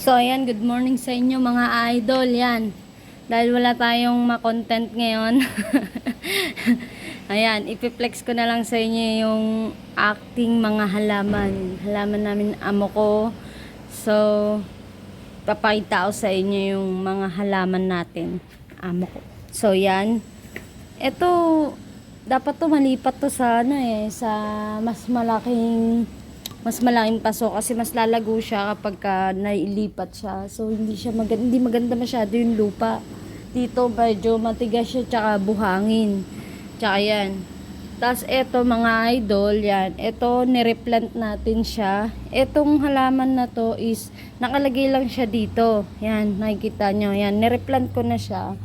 So, ayan, good morning sa inyo mga idol. Yan. Dahil wala tayong ma-content ngayon. ayan, ipiplex ko na lang sa inyo yung acting mga halaman. Halaman namin amo ko. So, papakita ko sa inyo yung mga halaman natin. Amo ko. So, yan. Ito, dapat to malipat to sa ano eh, sa mas malaking mas malaking paso kasi mas lalago siya kapag ka nailipat siya. So hindi siya maganda, hindi maganda masyado yung lupa. Dito medyo matigas siya tsaka buhangin. Tsaka yan. Tapos eto mga idol, yan. Ito nireplant natin siya. Etong halaman na to is nakalagay lang siya dito. Yan, nakikita nyo. Yan, nireplant ko na siya.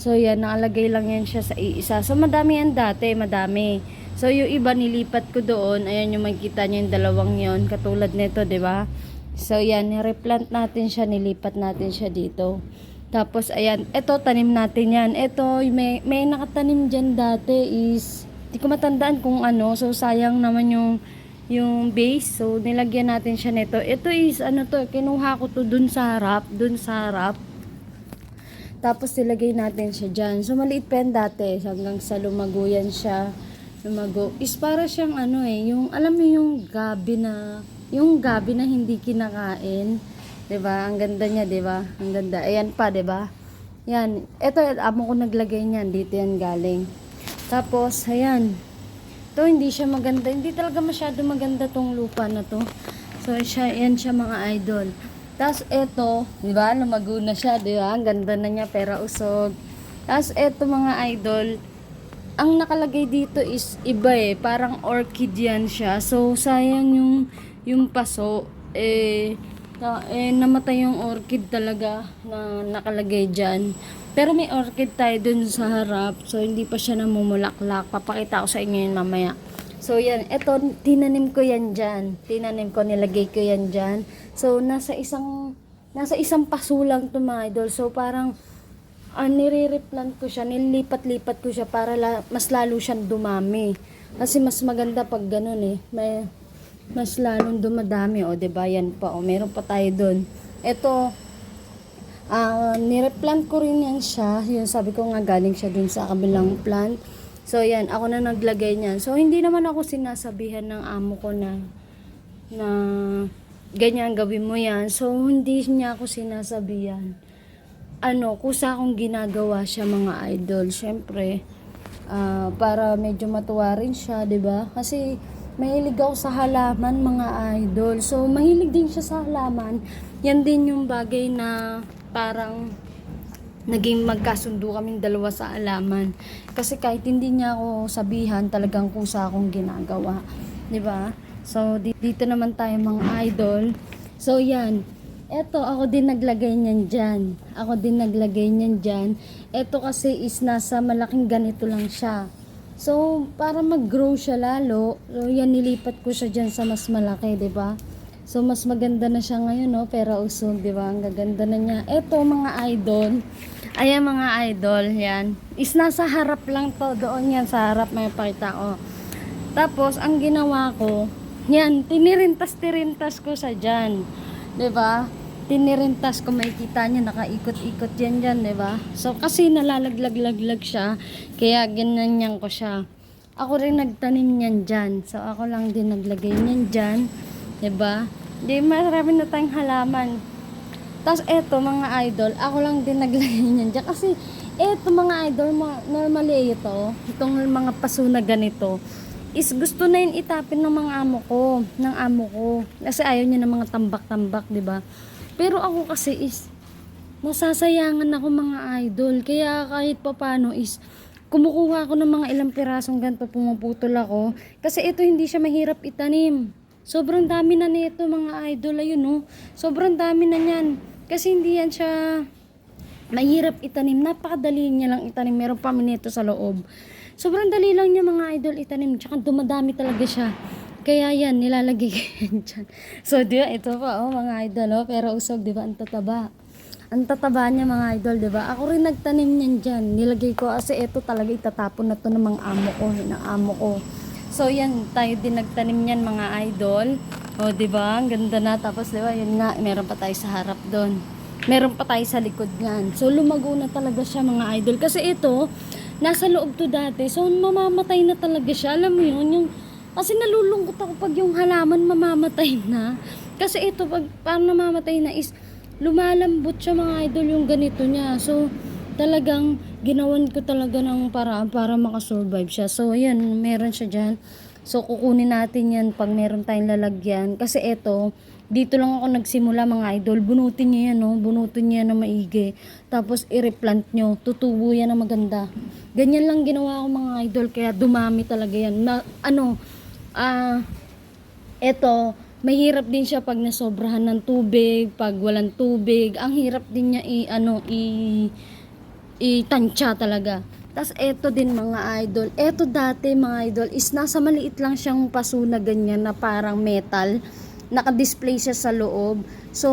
So yan, nakalagay lang yan siya sa iisa. So madami yan dati, madami. So yung iba nilipat ko doon, ayan yung makikita nyo yung dalawang yon katulad nito, ba? So yan, nireplant natin siya, nilipat natin siya dito. Tapos ayan, ito tanim natin yan. Ito, may, may nakatanim dyan dati is, di ko matandaan kung ano. So sayang naman yung yung base. So nilagyan natin siya nito. Ito is ano to, kinuha ko to dun sa harap, dun sa harap. Tapos nilagay natin siya dyan. So maliit pa yan dati hanggang sa lumago yan siya. Lumago. Is para siyang ano eh, yung alam mo yung gabi na, yung gabi na hindi kinakain. 'Di ba Ang ganda niya, 'di ba Ang ganda. Ayan pa, 'di ba Yan. Ito, amo ko naglagay niyan. Dito yan galing. Tapos, ayan. To hindi siya maganda. Hindi talaga masyado maganda tong lupa na to. So, siya, yan siya mga idol. Tapos, eto, di ba, lumago na siya, di ba? Ang ganda na niya, pera usog. Tapos, eto mga idol, ang nakalagay dito is iba eh. Parang orchid yan siya. So, sayang yung, yung paso. Eh, eh, namatay yung orchid talaga na nakalagay dyan. Pero may orchid tayo dun sa harap. So, hindi pa siya namumulaklak. Papakita ko sa inyo yun mamaya. So, yan. Ito, tinanim ko yan dyan. Tinanim ko, nilagay ko yan dyan. So, nasa isang, nasa isang paso lang to mga idol. So, parang, ah, nire-replant ko siya, nilipat-lipat ko siya para la, mas lalo siyang dumami. Kasi mas maganda pag ganun eh. May, mas lalong dumadami o, 'di ba? Yan pa o, meron pa tayo doon. Ito ah nireplant ko rin yan siya. Yung sabi ko nga galing siya dun sa kabilang plant. So yan, ako na naglagay niyan. So hindi naman ako sinasabihan ng amo ko na na ganyan gawin mo yan. So hindi niya ako sinasabihan. Ano, kusa akong ginagawa siya mga idol. Syempre, ah, para medyo matuwa rin siya, 'di ba? Kasi mahilig ako sa halaman mga idol. So mahilig din siya sa halaman. Yan din yung bagay na parang naging magkasundo kaming dalawa sa halaman. Kasi kahit hindi niya ako sabihan, talagang kusa akong ginagawa. 'Di ba? So di- dito naman tayo mga idol. So yan. Eto, ako din naglagay niyan dyan. Ako din naglagay niyan dyan. Eto kasi is nasa malaking ganito lang siya. So, para mag-grow siya lalo, so yan nilipat ko siya dyan sa mas malaki, ba? So, mas maganda na siya ngayon, no? Pero usog, 'di ba? Ang gaganda na niya. Eto, mga idol. Ayan, mga idol, yan. Is nasa harap lang to. Doon yan, sa harap, may pakita ko. Tapos, ang ginawa ko, yan, tinirintas-tirintas ko sa dyan. ba? Tinirintas ko, makikita niya, nakaikot-ikot yan dyan, ba? So, kasi nalalaglag-laglag siya, kaya ganyan ko siya. Ako rin nagtanim niyan dyan. So, ako lang din naglagay niyan dyan. ba? Di marami na tayong halaman. Tapos eto mga idol, ako lang din naglagay niyan dyan. Kasi eto mga idol, ma- normally ito, itong mga paso na ganito, is gusto na yun itapin ng mga amo ko, ng amo ko. Kasi ayaw niya ng mga tambak-tambak, ba? Pero ako kasi is, nasasayangan ako mga idol. Kaya kahit papano is, kumukuha ako ng mga ilang pirasong ganito, pumuputol ako. Kasi ito hindi siya mahirap itanim. Sobrang dami na nito mga idol, ayun no. Sobrang dami na niyan. Kasi hindi yan siya mahirap itanim. Napakadali niya lang itanim. Meron pa nito sa loob. Sobrang dali lang niya mga idol itanim. Tsaka dumadami talaga siya. Kaya yan, nilalagay dyan. So, di ba, ito pa, oh, mga idol, oh, pero usog, di ba, ang tataba. Ang tataba niya, mga idol, di ba? Ako rin nagtanim niyan dyan. Nilagay ko, kasi ito talaga itatapon na to ng mga amo ko, ng amo ko. So, yan, tayo din nagtanim niyan, mga idol. O, di ba? Ang ganda na. Tapos, di ba, yun nga, meron pa tayo sa harap doon. Meron pa tayo sa likod niyan. So, lumago na talaga siya, mga idol. Kasi ito, nasa loob to dati. So, mamamatay na talaga siya. Alam mo yun, yung... Kasi nalulungkot ako pag yung halaman mamamatay na. Kasi ito, pag paano namamatay na is, lumalambot siya mga idol yung ganito niya. So, talagang ginawan ko talaga ng paraan para makasurvive siya. So, ayan, meron siya dyan. So, kukunin natin yan pag meron tayong lalagyan. Kasi ito, dito lang ako nagsimula mga idol. Bunutin niya yan, no? Bunutin niya na maigi. Tapos, i-replant nyo. Tutubo yan na maganda. Ganyan lang ginawa ko mga idol. Kaya dumami talaga yan. Na, ano, ah, eto, mahirap din siya pag nasobrahan ng tubig, pag walang tubig. Ang hirap din niya i, ano, i, itansya talaga. Tapos eto din mga idol. Eto dati mga idol is nasa maliit lang siyang paso na ganyan na parang metal. Naka-display siya sa loob. So,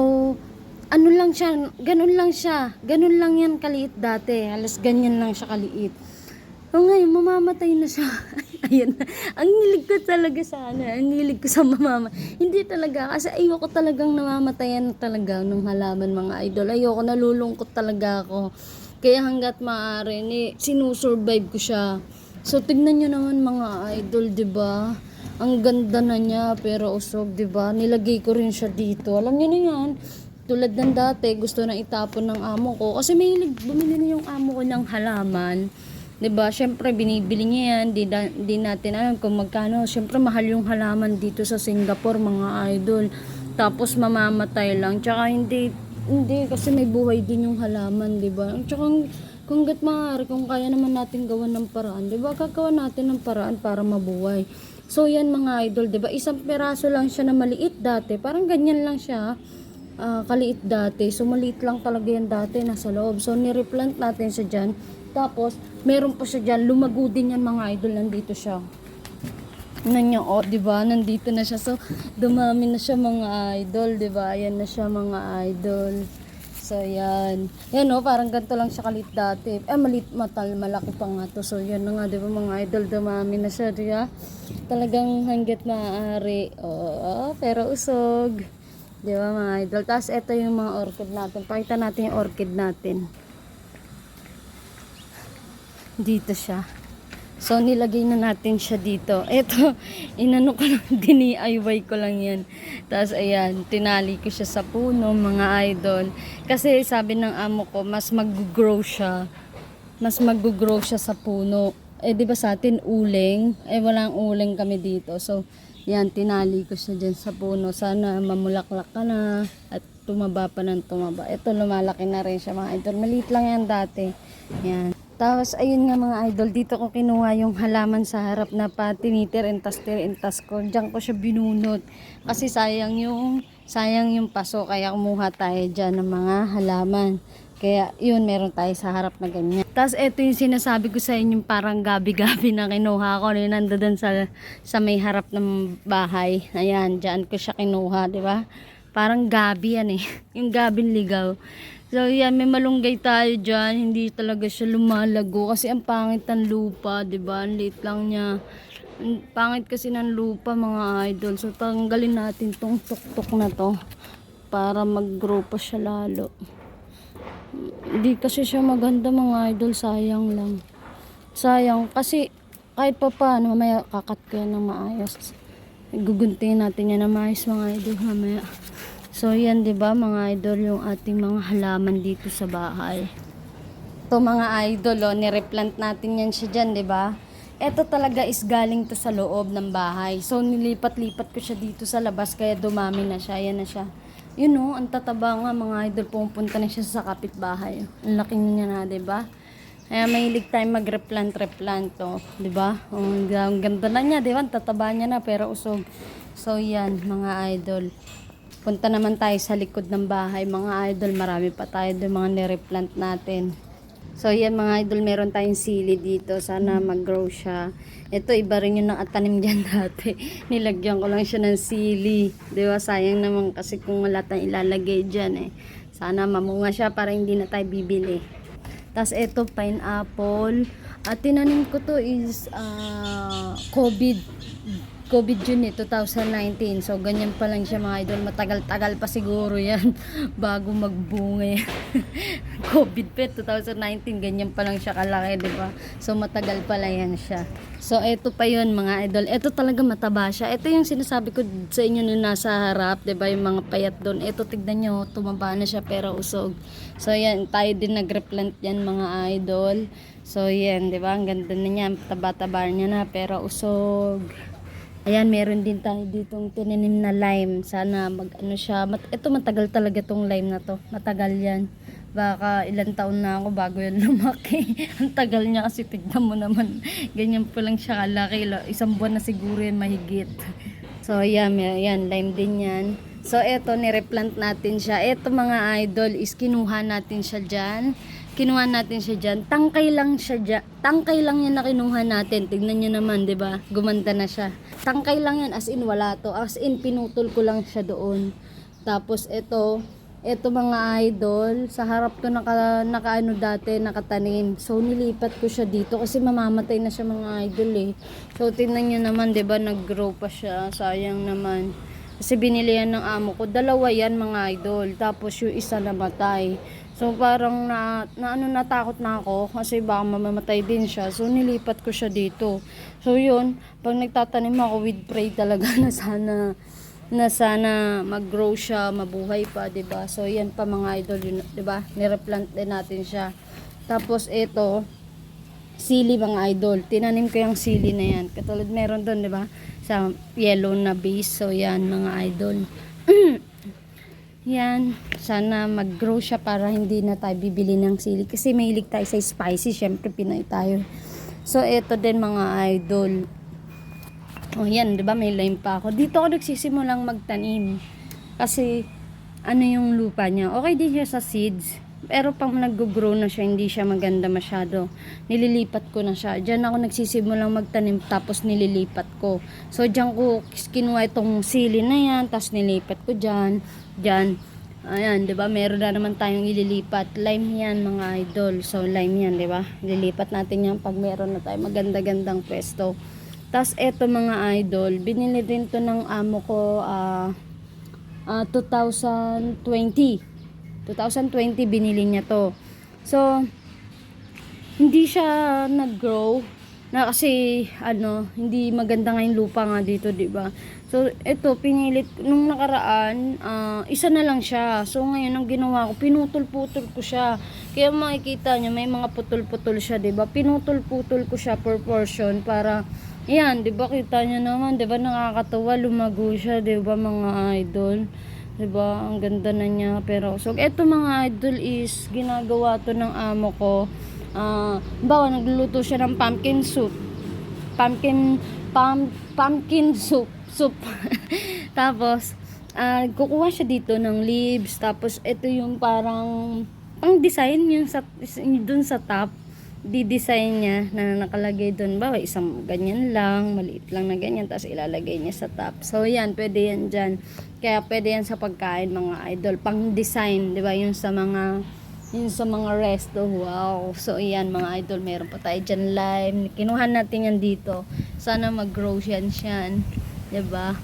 ano lang siya, ganun lang siya. Ganun lang yan kaliit dati. Halos ganyan lang siya kaliit. O ngayon, mamamatay na siya. Ayun na. Ang hilig ko talaga sana. Ang hilig ko sa mamama. Hindi talaga. Kasi ayoko talagang namamatayan talaga ng halaman mga idol. Ayoko, nalulungkot talaga ako. Kaya hanggat maaari, ni, sinusurvive ko siya. So, tignan nyo naman mga idol, di ba? Ang ganda na niya, pero usog, di ba? Nilagay ko rin siya dito. Alam niyo na yan. Tulad ng dati, gusto na itapon ng amo ko. Kasi may hilig, bumili na yung amo ko ng halaman. 'Di ba? Syempre binibili niya yan, di, di natin alam kung magkano. Syempre mahal yung halaman dito sa Singapore, mga idol. Tapos mamamatay lang. Tsaka hindi hindi kasi may buhay din yung halaman, 'di ba? Tsaka kung gat maaari, kung kaya naman natin gawan ng paraan, 'di ba? Gagawa natin ng paraan para mabuhay. So yan mga idol, 'di ba? Isang peraso lang siya na maliit dati. Parang ganyan lang siya. ah, kaliit dati. So, maliit lang talaga yan dati nasa loob. So, nireplant natin siya dyan. Tapos, meron pa siya dyan. Lumago din yan mga idol. Nandito siya. Nanyo, oh, di ba? Nandito na siya. So, dumami na siya mga idol, di ba? Ayan na siya mga idol. So, yan. Yan, oh, parang ganito lang siya kalit dati. Eh, malit, matal, malaki pa nga to. So, yan na nga, di ba mga idol, dumami na siya, di ba? Talagang hanggat maaari. Oo, pero usog. Di ba mga idol? Tapos, ito yung mga orchid natin. Pakita natin yung orchid natin. Dito siya. So, nilagay na natin siya dito. Ito, inano ko lang, dini-IY ko lang yan. Tapos, ayan, tinali ko siya sa puno, mga idol. Kasi, sabi ng amo ko, mas mag-grow siya. Mas mag-grow siya sa puno. Eh, di ba sa atin, uling? Eh, walang uling kami dito. So, yan, tinali ko siya dyan sa puno. Sana mamulaklak ka na at tumaba pa ng tumaba. Ito, lumalaki na rin siya, mga idol. Maliit lang yan dati. Yan. Tapos, ayun nga mga idol, dito ko kinuha yung halaman sa harap na pa tiniter entas tir entas ko. Diyan ko siya binunot. Kasi sayang yung, sayang yung paso, kaya kumuha tayo dyan ng mga halaman. Kaya, yun, meron tayo sa harap na ganyan. Tapos, ito yung sinasabi ko sa inyo, parang gabi-gabi na kinuha ko. Yung nandoon sa, sa may harap ng bahay. Ayan, dyan ko siya kinuha, di ba? Parang gabi yan eh. Yung gabing ligaw. So, yan, may malunggay tayo dyan. Hindi talaga siya lumalago. Kasi ang pangit ng lupa, ba? Ang liit lang niya. Ang pangit kasi ng lupa, mga idol. So, tanggalin natin tong tuktok na to. Para mag-grow pa siya lalo. Hindi kasi siya maganda, mga idol. Sayang lang. Sayang. Kasi, kahit pa paano, mamaya kakat ko yan ng maayos. Guguntingin natin yan ng maayos, mga idol, mamaya. So, yan, di ba mga idol, yung ating mga halaman dito sa bahay. Ito mga idol, oh, nireplant natin yan siya dyan, di ba? Ito talaga is galing to sa loob ng bahay. So, nilipat-lipat ko siya dito sa labas, kaya dumami na siya. Yan na siya. Yun oh, ang tataba nga mga idol, pumunta na siya sa kapitbahay. Ang laki niya na, di ba? Kaya mahilig tayo mag-replant-replant, oh. Di ba? Ang ang ganda na niya, di ba? Tataba niya na, pero usog. So, yan, mga idol. Punta naman tayo sa likod ng bahay, mga idol. Marami pa tayo doon, mga nireplant natin. So, yan mga idol, meron tayong sili dito. Sana mag-grow siya. Ito, iba rin yung nakatanim dyan dati. Nilagyan ko lang siya ng sili. Di ba? Sayang naman kasi kung wala tayong ilalagay dyan eh. Sana mamunga siya para hindi na tayo bibili. Tapos ito, pineapple. At tinanim ko to is ah, COVID. COVID yun eh, 2019. So, ganyan pa lang siya mga idol. Matagal-tagal pa siguro yan bago magbunga yan. COVID pa, eh, 2019. Ganyan pa lang siya kalaki, di ba? So, matagal pala yan siya. So, eto pa yun mga idol. Eto talaga mataba siya. Ito yung sinasabi ko sa inyo na nasa harap, di ba? Yung mga payat doon. Eto, tignan nyo, tumaba na siya pero usog. So, yan, tayo din nag-replant yan mga idol. So, yan, di ba? Ang ganda na niya. Taba-taba niya na pero usog. Ayan, meron din tayo ditong tinanim na lime. Sana mag ano siya. Mat ito matagal talaga tong lime na to. Matagal yan. Baka ilang taon na ako bago yan lumaki. Ang tagal niya kasi tignan mo naman. Ganyan po lang siya kalaki. Isang buwan na siguro yan mahigit. So, ayan, ayan, lime din yan. So, eto, nireplant natin siya. Eto mga idol is kinuha natin siya dyan. Kinuha natin siya dyan. Tangkay lang siya dyan. Tangkay lang yan na kinuha natin. Tignan nyo naman, di ba? Gumanda na siya. Tangkay lang yan. As in, wala to. As in, pinutol ko lang siya doon. Tapos, ito, ito mga idol, sa harap ko naka, naka ano dati, nakatanim. So, nilipat ko siya dito kasi mamamatay na siya mga idol eh. So, tingnan nyo naman, di ba, nag-grow pa siya. Sayang naman. Kasi binili yan ng amo ko. Dalawa yan mga idol. Tapos yung isa namatay. So parang na, na ano natakot na ako kasi baka mamamatay din siya. So nilipat ko siya dito. So yun, pag nagtatanim ako with pray talaga na sana na sana mag-grow siya, mabuhay pa, 'di ba? So yan pa mga idol, 'di ba? Nireplant din natin siya. Tapos ito, sili mga idol. Tinanim ko yung sili na yan. Katulad meron doon, di ba? Sa yellow na base. So, yan mga idol. Yan. Sana mag-grow siya para hindi na tayo bibili ng sili. Kasi mahilig tayo sa spicy. Siyempre, Pinay tayo. So, ito din mga idol. Oh, yan, ba? May lime pa ako. Dito ako nagsisimulang magtanim. Kasi ano yung lupa niya. Okay din siya sa seeds. Pero pag nag-grow na siya, hindi siya maganda masyado. Nililipat ko na siya. Diyan ako nagsisimulang magtanim tapos nililipat ko. So, diyan ko kinuha itong sili na yan, tapos nilipat ko diyan. Diyan. Ayan, 'di ba? Meron na naman tayong ililipat. Lime 'yan, mga idol. So, lime 'yan, 'di ba? Lilipat natin 'yan pag meron na tayo maganda-gandang pwesto. Tapos eto mga idol, binili din to ng amo ko ah ah, 2020. 2020 binili niya to. So, hindi siya nag-grow na kasi ano, hindi maganda nga lupa nga dito, 'di ba? So, ito pinilit nung nakaraan, ah, isa na lang siya. So, ngayon ang ginawa ko, pinutol-putol ko siya. Kaya makikita niyo may mga putol-putol siya, ba? Pinutol-putol ko siya per portion para Ayan, 'di ba kita niyo naman, ba nakakatuwa lumago siya, ba mga idol? ba? Ang ganda na niya pero so eto mga idol is ginagawa to ng amo ko. Ah, bawa nagluluto siya ng pumpkin soup. Pumpkin pum, pumpkin soup, soup. tapos ah kukuha siya dito ng leaves. Tapos ito yung parang pang design yung sa dun sa top. Di-design niya na nakalagay doon ba isang ganyan lang maliit lang na ganyan tapos ilalagay niya sa top. So yan pwede yan dyan. Kaya pwede yan sa pagkain mga idol. Pang design di ba? Yung sa mga yung sa mga resto wow. So yan mga idol meron pa tayo dyan lime kinuha natin yan dito. Sana mag-grow yan siyan di ba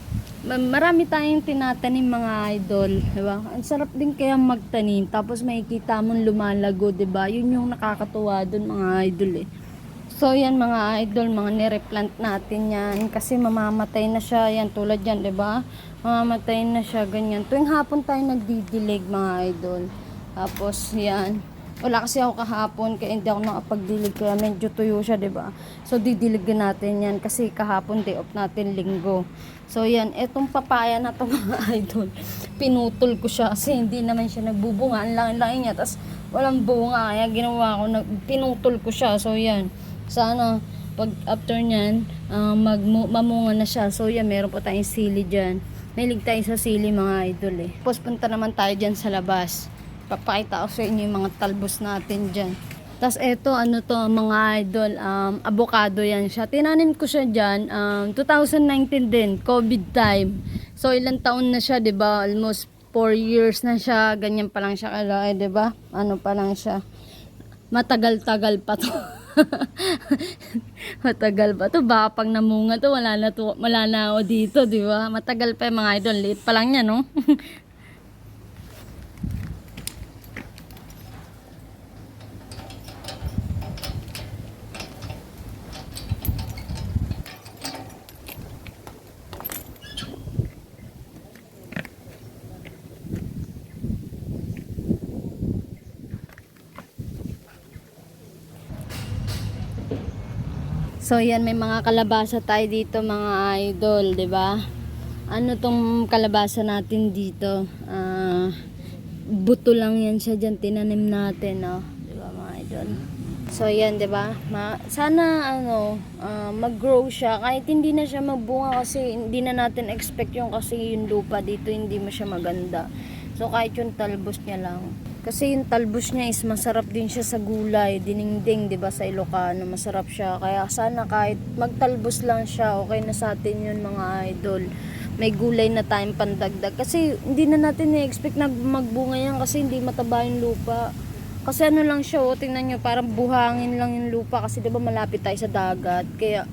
Ma- marami tayong tinatanim mga idol, 'di ba? Ang sarap din kaya magtanim tapos makikita mong lumalago, 'di ba? 'Yun yung nakakatuwa doon mga idol eh. So yan mga idol, mga nireplant natin yan kasi mamamatay na siya yan tulad yan, 'di ba? Mamamatay na siya ganyan. Tuwing hapon tayo nagdidilig mga idol. Tapos yan, wala kasi ako kahapon kaya hindi ako nakapagdilig kaya medyo tuyo siya, 'di ba? So didiligan natin 'yan kasi kahapon day off natin linggo. So yan, etong papaya na to mga idol. Pinutol ko siya kasi hindi naman siya nagbubunga. Ang laki-laki niya tapos walang bunga kaya ginawa ko nag pinutol ko siya. So yan. Sana pag after niyan, ah, mag mamunga na siya. So yan, meron po tayong sili diyan. Mahilig tayo sa sili mga idol eh. Tapos punta naman tayo diyan sa labas papakita ko sa inyo yung mga talbos natin dyan. Tapos eto, ano to, mga idol, um, avocado yan siya. Tinanim ko siya dyan, um, 2019 din, COVID time. So, ilang taon na siya, ba Almost 4 years na siya, ganyan pa lang siya kalaki, ba Ano pa lang siya. Matagal-tagal pa to. Matagal pa to. Baka pag namunga to, wala na, to, wala na ako dito, di ba? Matagal pa yung mga idol. Late pa lang yan, no? So yan may mga kalabasa tayo dito mga idol, 'di ba? Ano tong kalabasa natin dito? Ah, buto lang yan siya diyan tinanim natin, no? 'Di ba mga idol? So yan, 'di ba? Sana ano, ah, mag-grow siya kahit hindi na siya magbunga kasi hindi na natin expect yung kasi yung lupa dito hindi mo siya maganda. So kahit yung talbos niya lang. Kasi yung talbos niya is masarap din siya sa gulay, diningding, 'di ba sa Ilocano, masarap siya. Kaya sana kahit magtalbos lang siya, okay na sa atin 'yun mga idol. May gulay na tayong pandagdag kasi hindi na natin i-expect na magbunga yan kasi hindi mataba yung lupa. Kasi ano lang siya, oh, tingnan nyo, parang buhangin lang yung lupa kasi 'di ba malapit tayo sa dagat. Kaya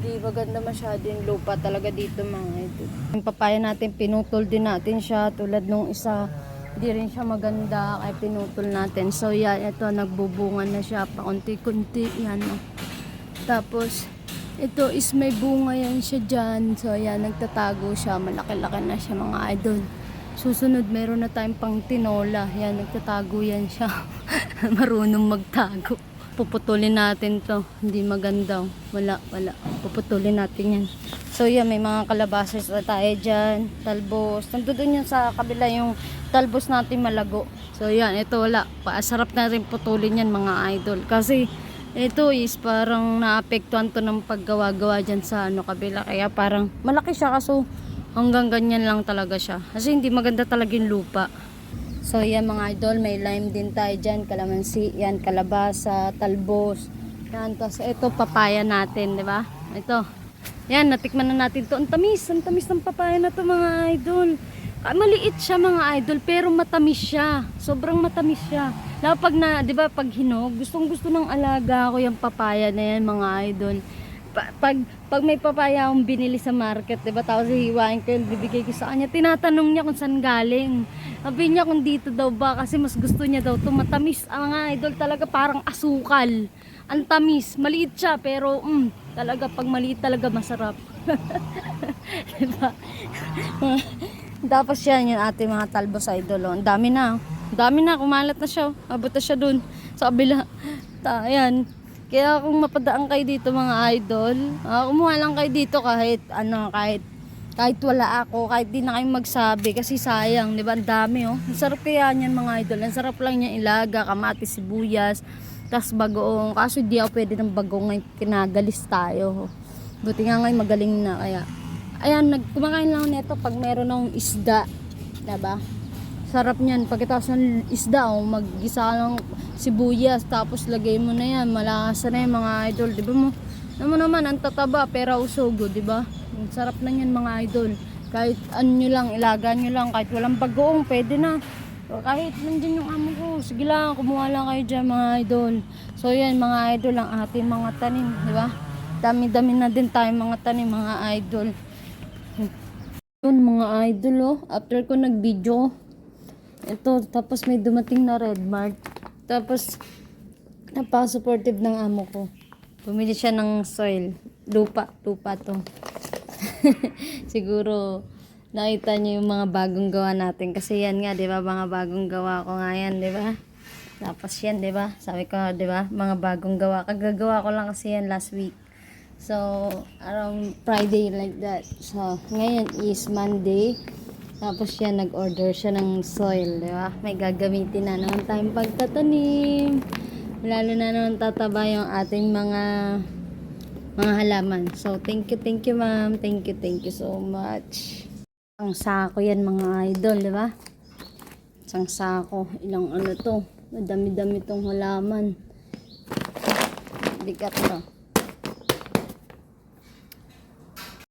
di maganda masyado yung lupa talaga dito mga idol. Yung papaya natin, pinutol din natin siya tulad nung isa hindi rin siya maganda kaya pinutol natin. So yan, ito nagbubunga na siya paunti-kunti yan. Oh. Tapos ito is may bunga yan siya dyan. So yan, nagtatago siya. Malaki-laki na siya mga idol. Susunod, meron na tayong pang tinola. Yan, nagtatago yan siya. Marunong magtago. Puputulin natin to. Hindi maganda. Wala, wala. Puputulin natin yan. So yan, may mga kalabasas na tayo dyan. Talbos. Nandun yan sa kabila yung talbos natin malago. So yan, ito wala. Paasarap na rin putulin yan mga idol. Kasi ito is parang naapektuhan to ng paggawa-gawa dyan sa ano kabila. Kaya parang malaki siya kaso hanggang ganyan lang talaga siya. Kasi hindi maganda talaga yung lupa. So yan mga idol, may lime din tayo dyan, kalamansi, yan, kalabasa, talbos. Yan, tapos ito papaya natin, di ba? Ito. Yan, natikman na natin to. Ang tamis, ang tamis ng papaya na to mga idol. Ah, Maliit siya mga idol, pero matamis siya. Sobrang matamis siya. Lalo pag na, di ba, pag hinog, gustong gusto ng alaga ko yung papaya na yan mga idol. Pa- pag, pag may papaya akong binili sa market, di ba, tapos hihiwain ko yun, bibigay ko sa kanya, tinatanong niya kung saan galing. Sabi niya kung dito daw ba, kasi mas gusto niya daw to matamis. Ang mga idol talaga parang asukal. Ang tamis, maliit siya, pero mm, talaga, pag maliit talaga masarap. diba? Tapos yan yung ating mga talbos idol. oh. Ang dami na. Ang dami na. Kumalat na siya. oh. Abot na siya dun. Sa kabila. Ta, ayan. Kaya kung mapadaan kayo dito mga idol, ah, kumuha lang kayo dito kahit ano, kahit kahit wala ako, kahit di na kayo magsabi kasi sayang, 'di ba? Ang dami oh. Ang sarap kaya niyan mga idol. Ang sarap lang niya ilaga, kamatis, sibuyas, tas bagoong. Kaso di ako pwede ng bagoong ngayon, kinagalis tayo. Buti nga ngayon magaling na kaya. Ayan, nagkumakain lang nito pag meron ng isda, 'di ba? Sarap niyan. Pagkatapos ng isda, oh, maggisa ng sibuyas, tapos lagay mo na yan. Malasa na yan mga idol. Di ba mo? Naman naman, ang tataba, pero usogo, di ba? Ang sarap na yan mga idol. Kahit ano nyo lang, ilaga nyo lang, kahit walang bagoong, pwede na. O, kahit nandyan yung amo ko, sige lang, kumuha lang kayo dyan mga idol. So yan mga idol, ang ating mga tanim, di ba? Dami-dami na din tayo mga tanim, mga idol. Yun mga idol oh, after ko nag-video, ito, tapos may dumating na red mark. Tapos, napaka-supportive ng amo ko. Bumili siya ng soil. Lupa, lupa to. Siguro, nakita niyo yung mga bagong gawa natin. Kasi yan nga, di ba? Mga bagong gawa ko nga yan, di ba? Tapos yan, di ba? Sabi ko, di ba? Mga bagong gawa. Kagagawa ko lang kasi yan last week. So, around Friday like that. So, ngayon is Monday. Tapos siya nag-order siya ng soil, di ba? May gagamitin na naman tayong pagtatanim. Lalo na naman tataba yung ating mga mga halaman. So, thank you, thank you, ma'am. Thank you, thank you so much. Ang sako yan, mga idol, di ba? Isang sako. Ilang ano to. Madami-dami tong halaman. Bigat to.